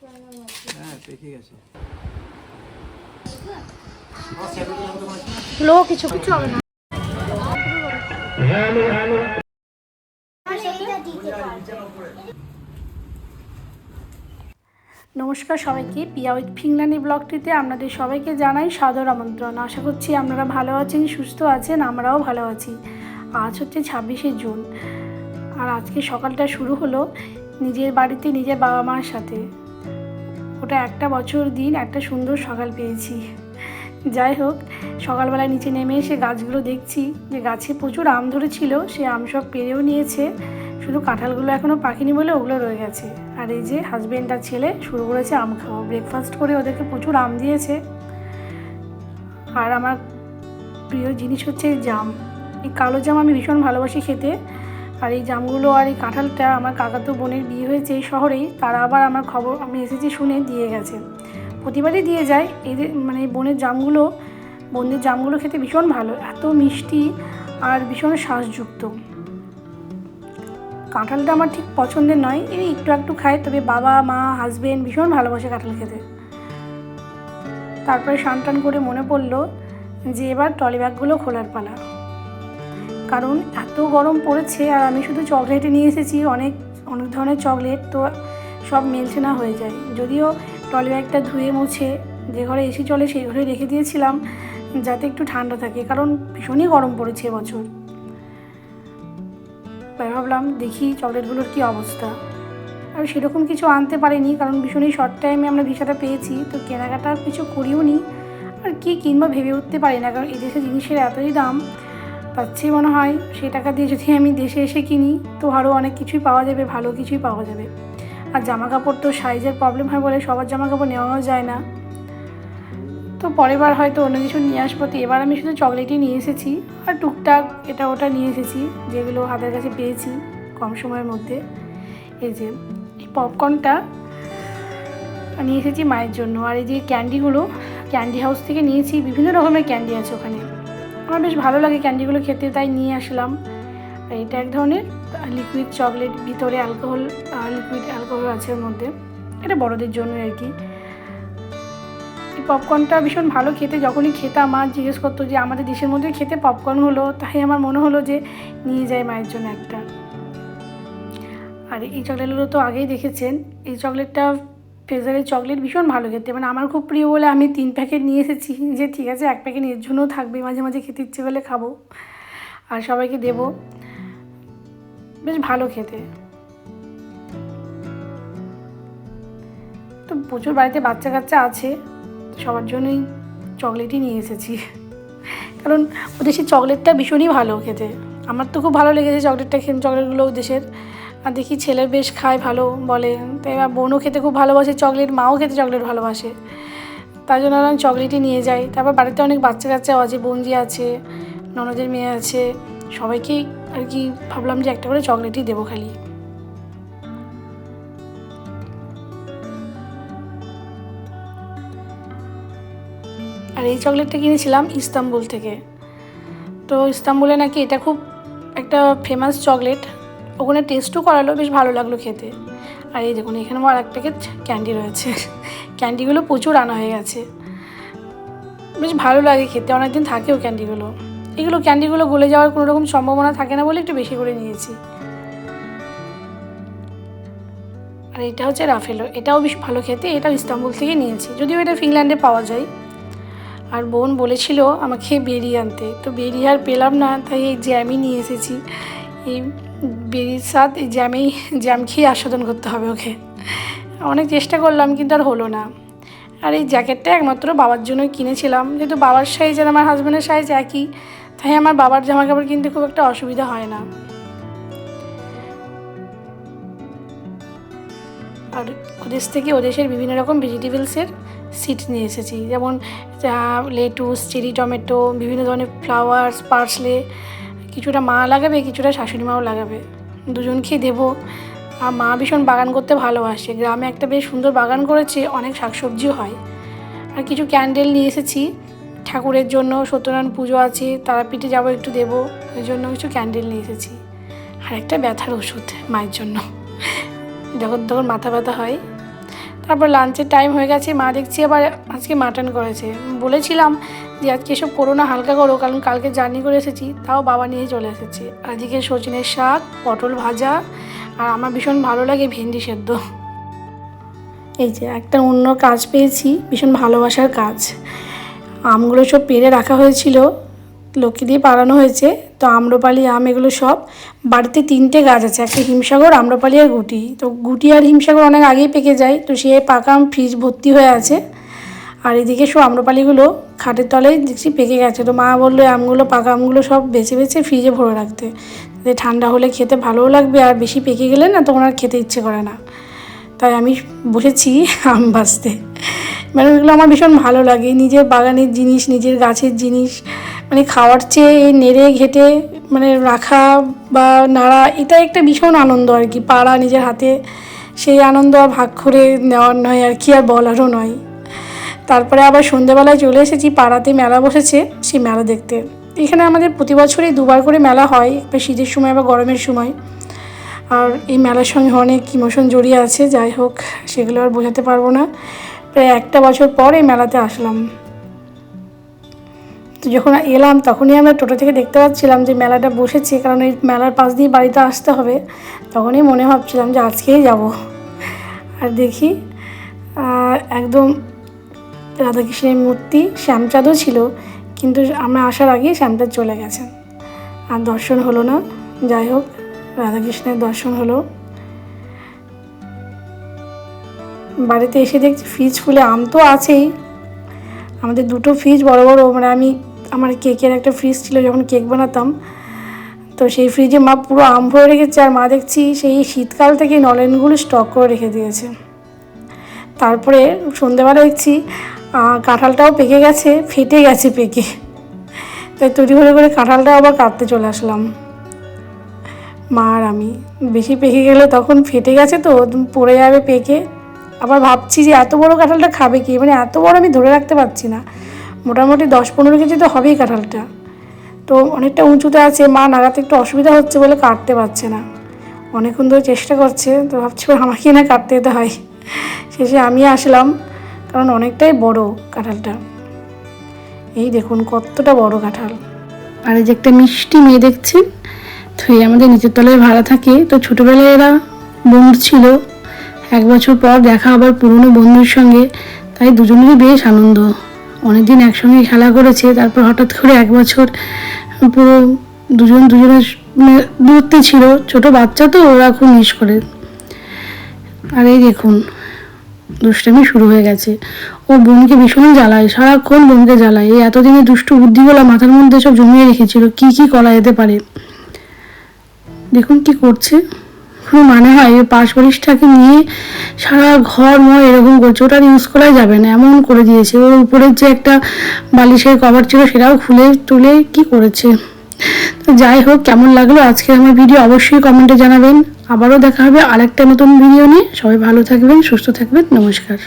হ্যাঁ লো, কিছু কিছু হবে না নমস্কার সবাইকে, পিয়া উইথ ফিংলানি ব্লগটিতে আপনাদের সবাইকে জানাই সাদর আমন্ত্রণ। আশা করছি আপনারা ভালো আছেন, সুস্থ আছেন, আমরাও ভালো আছি। আজ হচ্ছে ছাব্বিশে জুন। আর আজকে সকালটা শুরু হলো নিজের বাড়িতে, নিজের বাবা মার সাথে। ওটা একটা বছর দিন একটা সুন্দর সকাল পেয়েছি। যাই হোক, সকালবেলায় নিচে নেমে এসে গাছগুলো দেখছি যে গাছে প্রচুর আম ধরেছিল, সে আম সব পেরেও নিয়েছে। শুধু কাঁঠালগুলো এখনও পাকেনি বলে ওগুলো রয়ে গেছে। আর এই যে হাজবেন্ড আর ছেলে শুরু করেছে আম খাওয়া। ব্রেকফাস্ট করে ওদেরকে প্রচুর আম দিয়েছে। আর আমার প্রিয় জিনিস হচ্ছে জাম। এই কালো জাম আমি ভীষণ ভালোবাসি খেতে। আর এই জামগুলো আর এই কাঁঠালটা আমার কাকাতো বোনের বিয়ে হয়েছে এই শহরেই, তারা আবার আমার খবর, আমি এসেছি শুনে দিয়ে গেছে। প্রতিবারই দিয়ে যায়, এদের মানে বোনের জামগুলো, বোনদের জামগুলো খেতে ভীষণ ভালো, এত মিষ্টি আর ভীষণ শ্বাসযুক্ত কাঁঠালটা আমার ঠিক পছন্দের নয়, এই একটু একটু খায়, তবে বাবা, মা হাজবেন্ড ভীষণ ভালোবাসে কাঁঠাল খেতে। তারপরে স্নান টান করে মনে পড়ল যে এবার টলি ব্যাগগুলো খোলার পালা। কারণ এত গরম পড়েছে আর আমি শুধু চকলেটে নিয়ে এসেছি, অনেক অনেক ধরনের চকলেট তো সব মেলছে না হয়ে যায়। যদিও টলি ব্যাগটা ধুয়ে মুছে যে ঘরে এসি চলে সেই ঘরে রেখে দিয়েছিলাম, যাতে একটু ঠান্ডা থাকে, কারণ ভীষণই গরম পড়েছে এবছর। তাই ভাবলাম দেখি চকলেটগুলোর কী অবস্থা। আর সেরকম কিছু আনতে পারিনি, কারণ ভীষণই শর্ট টাইমে আমরা ভিসাটা পেয়েছি, তো কেনাকাটা কিছু করিও নি আর কী কিনবো ভেবে উঠতে পারি না, কারণ এদেশে জিনিসের এতই দাম চেয়ে মনে হয়, সেই টাকা দিয়ে যদি আমি দেশে এসে কিনি, তো আরও অনেক কিছুই পাওয়া যাবে, ভালো কিছুই পাওয়া যাবে। আর জামা কাপড় তো সাইজের প্রবলেম হয় বলে সবার জামা কাপড় নেওয়াও যায় না। তো পরের বার হয়তো অন্য কিছু নিয়ে আসব। তো এবার আমি শুধু চকলেটই নিয়ে এসেছি, আর টুকটাক এটা ওটা নিয়ে এসেছি, যেগুলো হাতের কাছে পেয়েছি কম সময়ের মধ্যে। এই যে, এই পপকর্নটা নিয়ে এসেছি মায়ের জন্য। আর এই যে ক্যান্ডিগুলো ক্যান্ডি হাউস থেকে নিয়েছি, বিভিন্ন রকমের ক্যান্ডি আছে ওখানে। আমার বেশ ভালো লাগে ক্যান্ডিগুলো খেতে, তাই নিয়ে আসলাম। এটা এক ধরনের লিকুইড চকলেট ভিতরে অ্যালকোহল লিকুইড অ্যালকোহল আছে ওর মধ্যে। এটা বড়দের জন্য আর কি। এই পপকর্নটা ভীষণ ভালো খেতে, যখনই খেতাম, মা জিজ্ঞেস করতো যে, আমাদের দেশের মধ্যে খেতে পপকর্ন হলো? তাই আমার মনে হলো যে, নিয়ে যাই মায়ের জন্য একটা। আর এই চকলেটগুলো তো আগেই দেখেছেন। এই চকলেটটা ফ্রেজারের চকলেট ভীষণ ভালো খেতে। মানে আমার খুব প্রিয় বলে আমি তিন প্যাকেট নিয়ে এসেছি। যে ঠিক আছে, এক প্যাকেট এর জন্যও থাকবে, মাঝে মাঝে খেতে ইচ্ছে করলে খাব। আর সবাইকে দেবো। বেশ ভালো খেতে। তো প্রচুর বাড়িতে বাচ্চা কাচ্চা আছে সবার জন্যই চকলেটই নিয়ে এসেছি। কারণ ওদের সেই চকলেটটা ভীষণই ভালো খেতে। আমার তো খুব ভালো লেগেছে চকলেটটা খেয়ে, চকলেটগুলো দেশের আর দেখি ছেলে বেশ খায় ভালো বলে। তাই এবার বোনও খেতে খুব ভালোবাসে, চকলেট মাও খেতে চকলেট ভালোবাসে। তাই জন্য আমি চকলেটই নিয়ে যাই তারপর বাড়িতে অনেক বাচ্চা কাচ্চাও আছে, বোনজি আছে, ননদের মেয়ে আছে। সবাইকেই আর কি ভাবলাম যে একটা করে চকলেটই দেবো খালি। আর এই চকলেটটা কিনেছিলাম ইস্তাম্বুল থেকে। তো ইস্তাম্বুলে নাকি এটা খুব একটা ফেমাস চকলেট। ওখানে টেস্টও করালো, বেশ ভালো লাগল খেতে। আর এই দেখুন, এখানে আমার এক প্যাকেট ক্যান্ডি রয়েছে। ক্যান্ডিগুলো প্রচুর আনা হয়ে গেছে। বেশ ভালো লাগে খেতে, অনেকদিন থাকেও ক্যান্ডিগুলো এগুলো ক্যান্ডিগুলো গলে যাওয়ার কোনো রকম সম্ভাবনা থাকে না বলে একটু বেশি করে নিয়েছি। আর এটা হচ্ছে রাফেলো, এটাও বেশ ভালো খেতে, এটাও ইস্তাম্বুল থেকে নিয়েছি। যদিও এটা ফিনল্যান্ডে পাওয়া যায়। আর বোন বলেছিল আমাকে বেরিয়ে আনতে, তো বেরিয়ে আর পেলাম না, তাই এই জ্যামই নিয়ে এসেছি, এই বেরির স্বাদ এই জ্যামেই জ্যাম খেয়ে আস্বাদন করতে হবে ওকে? অনেক চেষ্টা করলাম কিন্তু আর হলো না। আর এই জ্যাকেটটা একমাত্র বাবার জন্যই কিনেছিলাম। যেহেতু বাবার সাইজ আর আমার হাজব্যান্ডের সাইজ একই, তাই আমার বাবার জামা কাপড় কিনতে খুব একটা অসুবিধা হয় না। আর ওদেশ থেকে ওদেশের বিভিন্ন রকম ভেজিটেবলসের সিড নিয়ে এসেছি। যেমন লেটুস চেরি টমেটো বিভিন্ন ধরনের ফ্লাওয়ার্স পার্সলে কিছুটা মা লাগাবে, কিছুটা শাশুড়ি মাও লাগাবে। দুজনকেই দেবো। আর মা ভীষণ বাগান করতে ভালোবাসে। গ্রামে একটা বেশ সুন্দর বাগান করেছে, অনেক শাকসবজিও হয়। আর কিছু ক্যান্ডেল নিয়ে এসেছি। ঠাকুরের জন্য সত্যনারায়ণ পুজো আছে, তারাপীঠে যাব একটু দেবো। ওই জন্য কিছু ক্যান্ডেল নিয়ে এসেছি। আর একটা ব্যথার ওষুধ মায়ের জন্য। যখন তখন মাথা ব্যথা হয়। তারপর লাঞ্চের টাইম হয়ে গেছে, মা দেখছি আবার আজকে মাটন করেছে। বলেছিলাম যে আজকে এসব করো না, হালকা করো, কারণ কালকে জার্নি করে এসেছি, তাও বাবা নিয়ে চলে এসেছে। আর এদিকে সজনের শাক, পটল ভাজা, আর আমার ভীষণ ভালো লাগে ভেন্ডি সেদ্ধ। এই যে একটা অন্য কাজ পেয়েছি, ভীষণ ভালোবাসার কাজ। আমগুলো সব পেরে রাখা হয়েছিল লক্ষ্মী দিয়ে পালানো হয়েছে। তো আম্রপালি, আম এগুলো সব বাড়িতে তিনটে গাছ আছে, একটা হিমসাগর, আম্রপালি আর গুটি। তো গুটি আর হিমসাগর অনেক আগেই পেকে যায়, তো সে পাকা আম ফ্রিজ ভর্তি হয়ে আছে। আর এদিকে সব আম্রপালিগুলো খাটের তলায় দেখছি পেকে গেছে। তো মা বলল আমগুলো, পাকা আমগুলো সব বেছে বেছে ফ্রিজে ভরে রাখতে। ঠান্ডা হলে খেতে ভালোও লাগবে, আর বেশি পেকে গেলে না তখন আর খেতে ইচ্ছে করে না। তাই আমি বসেছি আম বাঁচতে মানে এগুলো আমার ভীষণ ভালো লাগে। নিজের বাগানের জিনিস, নিজের গাছের জিনিস মানে খাওয়ার চেয়ে এই নেড়ে ঘেটে মানে রাখা বা নাড়া, এটা একটা ভীষণ আনন্দ আর কি। পাড়া নিজের হাতে সেই আনন্দ ভাগ করে নেওয়ার নয় আর কি, আর বলারও নয়। তারপরে আবার সন্ধেবেলায় চলে এসেছি, পাড়াতে মেলা বসেছে সেই মেলা দেখতে। এখানে আমাদের প্রতি বছরই দুবার করে মেলা হয় শীতের সময় বা গরমের সময়। আর এই মেলার সঙ্গে অনেক ইমোশন জড়িয়ে আছে, যাই হোক, সেগুলো আর বোঝাতে পারব না। প্রায় একটা বছর পর এই মেলাতে আসলাম। তো যখন এলাম, তখনই আমরা টোটো থেকে দেখতে পাচ্ছিলাম যে মেলাটা বসেছে, কারণ এই মেলার পাশ দিয়ে বাড়িতে আসতে হবে। তখনই মনে ভাবছিলাম যে আজকেই যাব। আর দেখি একদম রাধাকৃষ্ণের মূর্তি শ্যামচাঁদও ছিল, কিন্তু আমরা আসার আগেই শ্যামচাঁদ চলে গেছেন আর দর্শন হলো না। যাই হোক রাধাকৃষ্ণের দর্শন হলো। বাড়িতে এসে দেখছি ফ্রিজ খুলে আম তো আছেই। আমাদের দুটো ফ্রিজ বড় বড় মানে আমি আমার কেকের একটা ফ্রিজ ছিল যখন কেক বানাতাম। তো সেই ফ্রিজে মা পুরো আম ভরে রেখেছে আর মা দেখছি সেই শীতকাল থেকে নলেনগুলো স্টক করে রেখে দিয়েছে। তারপরে সন্ধেবেলা দেখছি কাঁঠালটাও পেকে গেছে, ফেটে গেছে পেকে। তাই তৈরি করে করে কাঁঠালটা আবার কাটতে চলে আসলাম। মা আর আমি। বেশি পেকে গেলে তখন ফেটে গেছে তো, পড়ে যাবে পেকে। আবার ভাবছি যে এত বড় কাঁঠালটা খাবে কি? মানে এত বড় আমি ধরে রাখতে পারছি না। মোটামুটি দশ পনেরো কেজি তো হবেই কাঁঠালটা। তো অনেকটা উঁচুতে আছে, মা নাগাতে একটু অসুবিধা হচ্ছে বলে কাটতে পারছে না। অনেকক্ষণ ধরে চেষ্টা করছে, তো ভাবছি আমাকেই না কাটতে যেতে হয়। শেষে আমি আসলাম, কারণ অনেকটাই বড় কাঁঠালটা। এই দেখুন কতটা বড় কাঁঠাল। আর এই যে একটা মিষ্টি মেয়ে দেখছেন তো এই আমাদের নিচের তলায় ভাড়া থাকে, তো ছোটোবেলায় এরা বন্ধু ছিল। এক বছর পর দেখা আবার পুরনো বন্ধুর সঙ্গে, তাই দুজনেরই বেশ আনন্দ। অনেকদিন একসঙ্গে খেলা করেছে, তারপর হঠাৎ করে এক বছর পুরো দুজন দুজনের দূরত্বে ছিল, ছোট বাচ্চা তো ওরা খুব মিস করে। আর এই দেখুন, দুষ্টামি শুরু হয়ে গেছে। ও বোনকে ভীষণ জ্বালায়, সারাক্ষণ বোনকে জ্বালায়। এই এতদিনে দুষ্টু বুদ্ধিগুলো মাথার মধ্যে সব জমিয়ে রেখেছিল, কি কি করা যেতে পারে? দেখুন কি করছে। কোনো মানে হয় ওই পাশ বালিশটাকে নিয়ে সারা ঘর ময় এরকম করছে। ওটা ইউজ করাই যাবে না, এমন করে দিয়েছে। ওর উপরের যে একটা বালিশের কভার ছিল সেটাও খুলে তুলে কি করেছে? তো যাই হোক, কেমন লাগল আজকে আমার ভিডিও অবশ্যই কমেন্টে জানাবেন। আবারও দেখা হবে আরেকটা নতুন ভিডিও নিয়ে। সবাই ভালো থাকবেন, সুস্থ থাকবেন, নমস্কার।